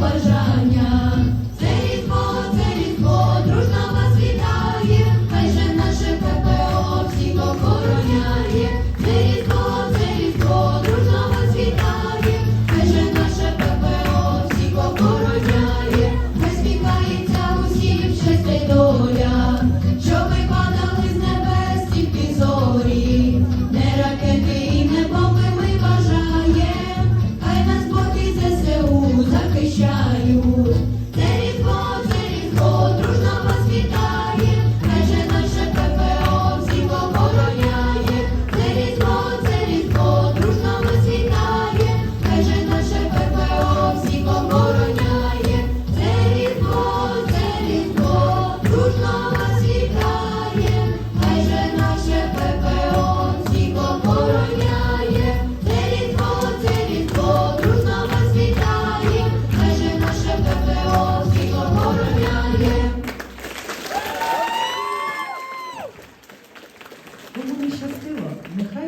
побажання, це різдво, це різдво, дружно вас хай же наше ППО всіх охороняє. Aleluia. щастило. Нехай